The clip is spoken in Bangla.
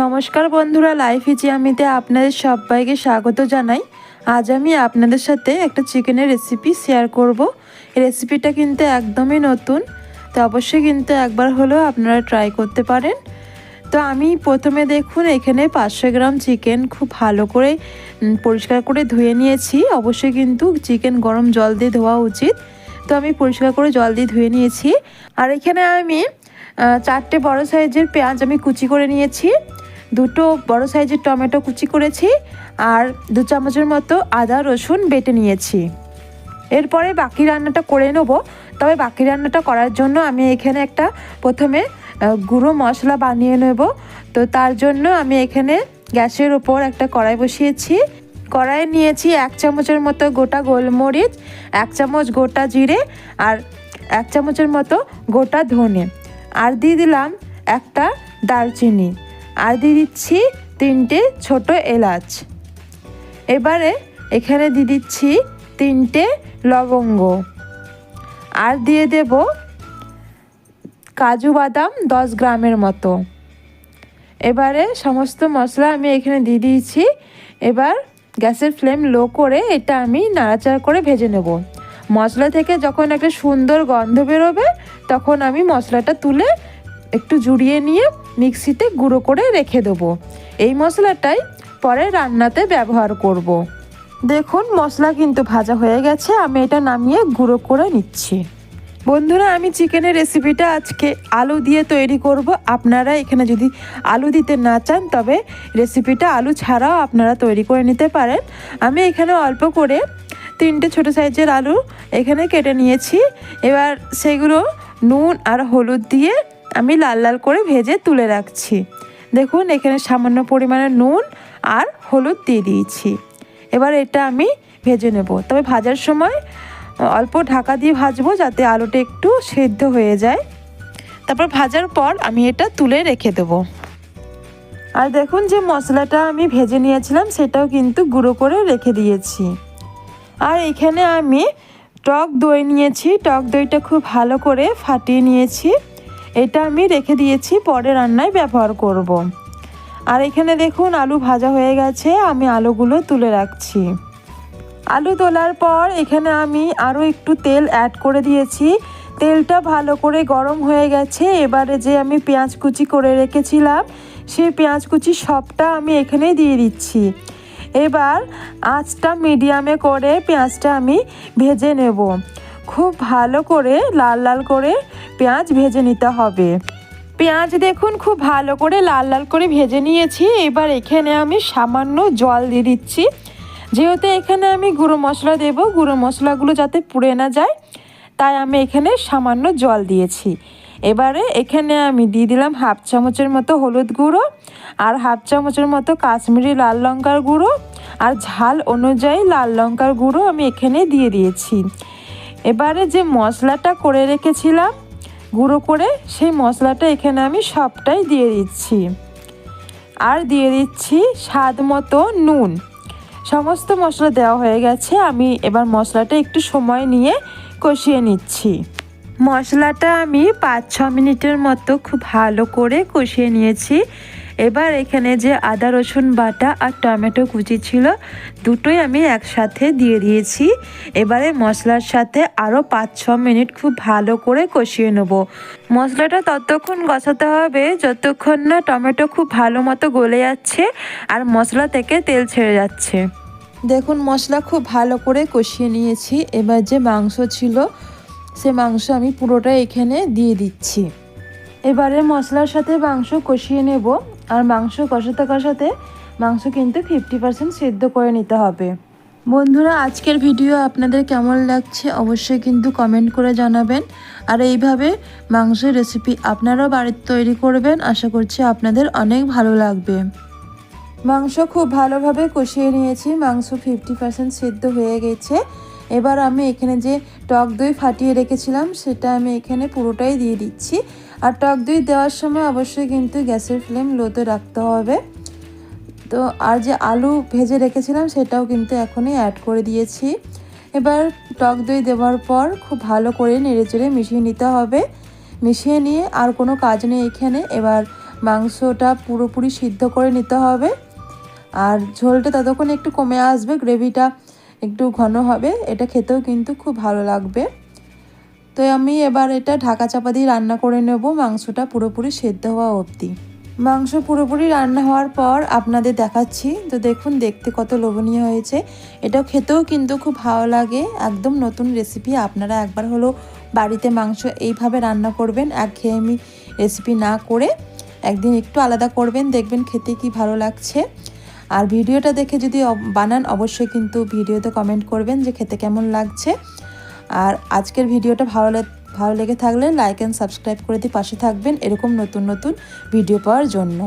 নমস্কার বন্ধুরা লাইফ ইচিয়ামিতে আপনাদের সবাইকে স্বাগত জানাই। আজ আমি আপনাদের সাথে একটা চিকেনের রেসিপি শেয়ার করব। রেসিপিটা কিন্তু একদমই নতুন, তো অবশ্যই কিন্তু একবার হলেও আপনারা ট্রাই করতে পারেন। তো আমি প্রথমে দেখুন, এখানে পাঁচশো গ্রাম চিকেন খুব ভালো করে পরিষ্কার করে ধুয়ে নিয়েছি। অবশ্যই কিন্তু চিকেন গরম জল দিয়ে ধোয়া উচিত। তো আমি পরিষ্কার করে জল দিয়ে ধুয়ে নিয়েছি। আর এখানে আমি চারটে বড় সাইজের পেঁয়াজ আমি কুচি করে নিয়েছি। দুটো বড় সাইজের টমেটো কুচি করেছি আর দু চামচের মতো আদা রসুন বেটে নিয়েছি। এরপরে বাকি রান্নাটা করে নেব। তবে বাকি রান্নাটা করার জন্য আমি এখানে একটা প্রথমে গুঁড়ো মশলা বানিয়ে নেব। তো তার জন্য আমি এখানে গ্যাসের ওপর একটা কড়াই বসিয়েছি। কড়াইয়ে নিয়েছি এক চামচের মতো গোটা গোলমরিচ, এক চামচ গোটা জিরে আর এক চামচের মতো গোটা ধনে। আর দিয়ে দিলাম একটা দারচিনি। আর দিয়ে দিচ্ছি তিনটে ছোট এলাচ। এবারে এখানে দিয়ে দিচ্ছি তিনটে লবঙ্গ। আর দিয়ে দেব কাজু বাদাম দশ গ্রামের মতো। এবারে সমস্ত মশলা আমি এখানে দিয়ে দিয়েছি। এবার গ্যাসের ফ্লেম লো করে এটা আমি নাড়াচাড়া করে ভেজে নেব। মশলা থেকে যখন একটা সুন্দর গন্ধ বেরোবে, তখন আমি মশলাটা তুলে একটু জুড়িয়ে নিয়ে মিক্সিতে গুঁড়ো করে রেখে দেবো। এই মশলাটাই পরে রান্নাতে ব্যবহার করব। দেখুন, মশলা কিন্তু ভাজা হয়ে গেছে, আমি এটা নামিয়ে গুঁড়ো করে নিচ্ছি। বন্ধুরা, আমি চিকেনের রেসিপিটা আজকে আলু দিয়ে তৈরি করব। আপনারা এখানে যদি আলু দিতে না চান, তবে রেসিপিটা আলু ছাড়াও আপনারা তৈরি করে নিতে পারেন। আমি এখানে অল্প করে তিনটে ছোট সাইজের আলু এখানে কেটে নিয়েছি। এবার সেগুলো নুন আর হলুদ দিয়ে আমি লাল লাল করে ভেজে তুলে রাখছি। দেখুন, এখানে সামান্য পরিমাণে নুন আর হলুদ দিয়ে দিয়েছি। এবার এটা আমি ভেজে নেব। তবে ভাজার সময় অল্প ঢাকা দিয়ে ভাজবো যাতে আলুটা একটু সেদ্ধ হয়ে যায়। তারপর ভাজার পর আমি এটা তুলে রেখে দেবো। আর দেখুন যে মশলাটা আমি ভেজে নিয়েছিলাম, সেটাও কিন্তু গুঁড়ো করে রেখে দিয়েছি। আর এখানে আমি টক দই নিয়েছি। টক দইটা খুব ভালো করে ফাটিয়ে নিয়েছি। এটা আমি রেখে দিয়েছি, পরে রান্নায় ব্যবহার করব। আর এখানে দেখুন, আলু ভাজা হয়ে গেছে, আমি আলুগুলো তুলে রাখছি। আলু তোলার পর এখানে আমি আরও একটু তেল অ্যাড করে দিয়েছি। তেলটা ভালো করে গরম হয়ে গেছে, এবারে যে আমি পেঁয়াজ কুচি করে রেখেছিলাম, সেই পেঁয়াজ কুচি সবটা আমি এখানে দিয়ে দিচ্ছি। এবার আঁচটা মিডিয়ামে করে পেঁয়াজটা আমি ভেজে নেব। খুব ভালো করে, লাল লাল করে পেঁয়াজ ভেজে নিতে হবে। পেঁয়াজ দেখুন খুব ভালো করে লাল লাল করে ভেজে নিয়েছি। এবার এখানে আমি সামান্য জল দিয়ে দিচ্ছি। যেহেতু এখানে আমি গুঁড়ো মশলা দেব, গুঁড়ো মশলাগুলো যাতে পুড়ে না যায়, তাই আমি এখানে সামান্য জল দিয়েছি। এবারে এখানে আমি দিয়ে দিলাম হাফ চামচের মতো হলুদ গুঁড়ো আর হাফ চামচের মতো কাশ্মীরি লাল লঙ্কার গুঁড়ো আর ঝাল অনুযায়ী লাল লঙ্কার গুঁড়ো আমি এখানে দিয়ে দিয়েছি। এবারে যে মশলাটা করে রেখেছিলাম গুঁড়ো করে সেই মশলাটা এখানে আমি সবটাই দিয়ে দিচ্ছি। আর দিয়ে দিচ্ছি স্বাদ মতো নুন। সমস্ত মশলা দেওয়া হয়ে গেছে, আমি এবার মশলাটা একটু সময় নিয়ে কষিয়ে নিচ্ছি। মশলাটা আমি পাঁচ ছ মিনিটের মতো খুব ভালো করে কষিয়ে নিয়েছি। এবার এখানে যে আদা, রসুন বাটা আর টমেটো কুচি ছিল, দুটোই আমি একসাথে দিয়ে দিয়েছি। এবারে মশলার সাথে আরও পাঁচ, ছ মিনিট খুব ভালো করে কষিয়ে নেব। মশলাটা ততক্ষণ কষাতে হবে যতক্ষণ না টমেটো খুব ভালো মতো গলে যাচ্ছে আর মশলা থেকে তেল ছেড়ে যাচ্ছে। দেখুন, মশলা খুব ভালো করে কষিয়ে নিয়েছি। এবার যে মাংস ছিল, সে মাংস আমি পুরোটা এখানে দিয়ে দিচ্ছি। এবারে মশলার সাথে মাংস কষিয়ে নেব। আর মাংস কষাতে কষাতে মাংস কিন্তু ফিফটি পার্সেন্ট সিদ্ধ করে নিতে হবে। বন্ধুরা আজকের ভিডিও আপনাদের কেমন লাগছে অবশ্যই কিন্তু কমেন্ট করে জানাবেন। আর এইভাবে মাংসের রেসিপি আপনারাও বাড়িতে তৈরি করবেন আশা করছি আপনাদের অনেক ভালো লাগবে। মাংস খুব ভালোভাবে কষিয়ে নিয়েছি। মাংস ফিফটি পার্সেন্ট সিদ্ধ হয়ে গেছে। এবার আমি এখানে যে টক দই ফাটিয়ে রেখেছিলাম, সেটা আমি এখানে পুরোটাই দিয়ে দিচ্ছি। আর টক দই দেওয়ার সময় অবশ্যই কিন্তু গ্যাসের ফ্লেম লোতে রাখতে হবে। তো আর যে আলু ভেজে রেখেছিলাম, সেটাও কিন্তু এখনই অ্যাড করে দিয়েছি। এবার টক দই দেওয়ার পর খুব ভালো করে নেড়েচেড়ে মিশিয়ে নিতে হবে। মিশিয়ে নিয়ে আর কোনো কাজ নেই এখানে। এবার মাংসটা পুরোপুরি সিদ্ধ করে নিতে হবে। আর ঝোলটা ততক্ষণ একটু কমে আসবে, গ্রেভিটা একটু ঘন হবে, এটা খেতেও কিন্তু খুব ভালো লাগবে। তো আমি এবার এটা ঢাকা চাপা দিয়ে রান্না করে নেব, মাংসটা পুরোপুরি সেদ্ধ হওয়া অবধি। মাংস পুরোপুরি রান্না হওয়ার পর আপনাদের দেখাচ্ছি, তো দেখুন দেখতে কত লোভনীয় হয়েছে। এটাও খেতেও কিন্তু খুব ভালো লাগে, একদম নতুন রেসিপি, আপনারা একবার হলো বাড়িতে মাংস এইভাবে রান্না করবেন, একঘেয়েমি রেসিপি না করে একদিন একটু আলাদা করবেন, দেখবেন খেতে কি ভালো লাগছে। আর ভিডিওটা দেখে যদি বানান, অবশ্যই কিন্তু ভিডিওতে কমেন্ট করবেন যে খেতে কেমন লাগছে। আর আজকের ভিডিওটা ভালো ভালো লেগে থাকলে লাইক অ্যান্ড সাবস্ক্রাইব করে দিয়ে পাশে থাকবেন এরকম নতুন নতুন ভিডিও পাওয়ার জন্য।